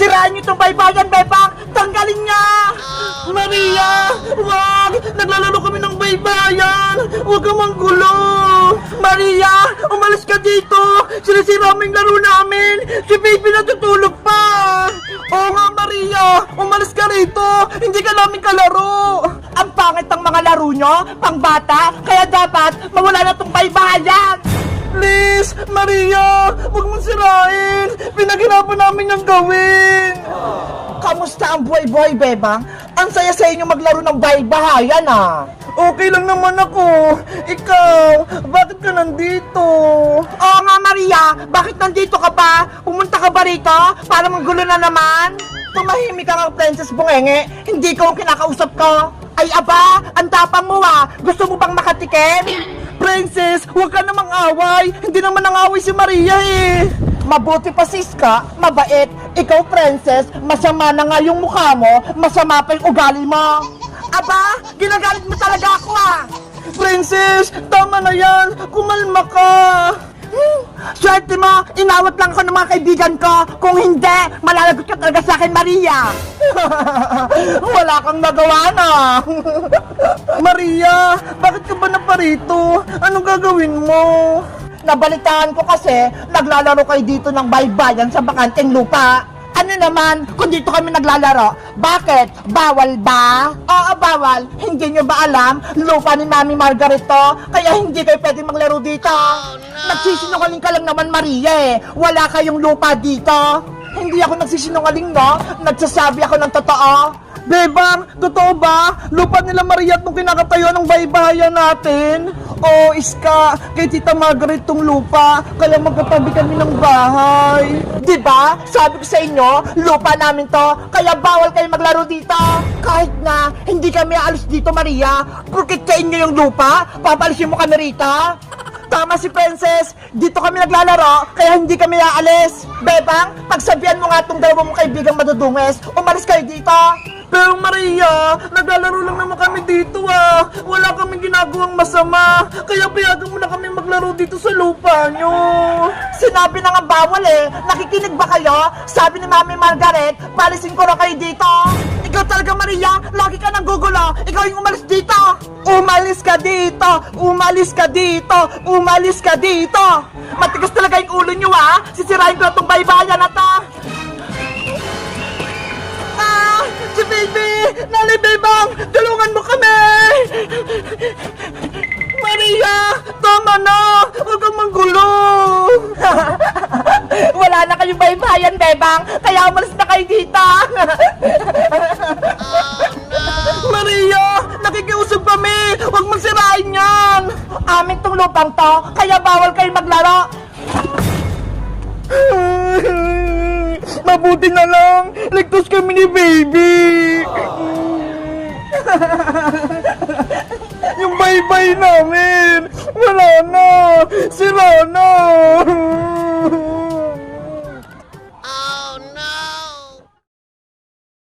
Sirain niyo itong baybayan, Bebang! Tanggalin niya! Maria! Wag! Naglalaro kami ng baybayan! Huwag kang manggulo! Maria! Umalis ka dito! Sinisira mo yung laro namin! Si baby natutulog pa! Oo nga, Maria! Umalis ka rito! Hindi ka namin kalaro! Ang pangit ng mga laro nyo! Pangbata! Kaya dapat mawala na tong baybayan! Please, Maria, huwag mong sirain. Pinaghirapan namin yung gawin. Kamusta ang buhay-buhay, Bebang? Ang saya sa inyo maglaro ng bahay-bahayan, ah. Okay lang naman ako. Ikaw, bakit ka nandito? Oo nga, Maria. Bakit nandito ka pa? Pumunta ka ba rito? Para manggulo na naman? Tumahimik ka nga, Princess Bungenge. Hindi ko ang kinakausap ko. Ay, aba, ang tapang mo ah. Gusto mo bang makatikim? Princess, huwag ka namang away. Hindi naman nang away si Maria eh. Mabuti pa Siska, mabait. Ikaw, Princess, masama na nga yung mukha mo, masama pa yung ugali mo. Aba, ginagalit mo talaga ako ah. Princess, tama na yan. Kumalma ka. Hmm, Swerte mo, inawat lang ako ng mga kaibigan ko. Kung hindi, malalagot ka talaga sa akin, Maria. Wala kang nagawa na. Maria, bakit ka ba naparito? Anong gagawin mo? Nabalitaan ko kasi, naglalaro kayo dito ng baybayan sa bakanteng lupa. Ano naman, kung dito kami naglalaro, bakit? Bawal ba? Oo, bawal. Hindi nyo ba alam? Lupa ni Mami Margaret to, kaya hindi kayo pwede maglaro dito. Nagsisinungaling ka lang naman, Maria eh. Wala kayong lupa dito. Hindi ako nagsisinungaling, no? Nagsasabi ako ng totoo. Bebang, totoo ba? Lupa nila Maria at nung kinakatayo ng baybayan natin? Oo, Iska, kay Tita Margaret tong lupa, kaya magkatabi kami ng bahay. Di ba? Sabi ko sa inyo, lupa namin to, kaya bawal kayo maglaro dito. Kahit na hindi kami aalis dito, Maria, porkit sa inyo yung lupa, papalisin mo kami rito. Tama si Princess, dito kami naglalaro, kaya hindi kami aalis. Bebang, pagsabihan mo nga itong dalawa mong kaibigang madudunges, umalis kayo dito. Pero Maria, naglalaro lang naman kami dito ah. Wala kaming ginagawang masama. Kaya payagan mo na kami maglaro dito sa lupa nyo. Sinabi na nga bawal eh. Nakikinig ba kayo? Sabi ni Mami Margaret, palisin ko na kayo dito. Talaga Maria, lagi ka nang gugulo. Ikaw yung umalis dito. Umalis ka dito! Umalis ka dito! Umalis ka dito! Matigas talaga yung ulo nyo ah! Sisirain ko na tong baybayan na to! Ah! Si baby! Nali Bebang! Tulungan mo kami! Maria! Tama na! Huwag kang manggulo! Kayong baybayan, Bebang! Kaya umalis na kayo dito! Maria! Nakikiusap kami! Huwag mong sirain yan! Amin tong lupang to, kaya bawal kayo maglaro! Mabuti na lang! Ligtas kami ni baby! Yung baybay namin! Wala na! Sira na!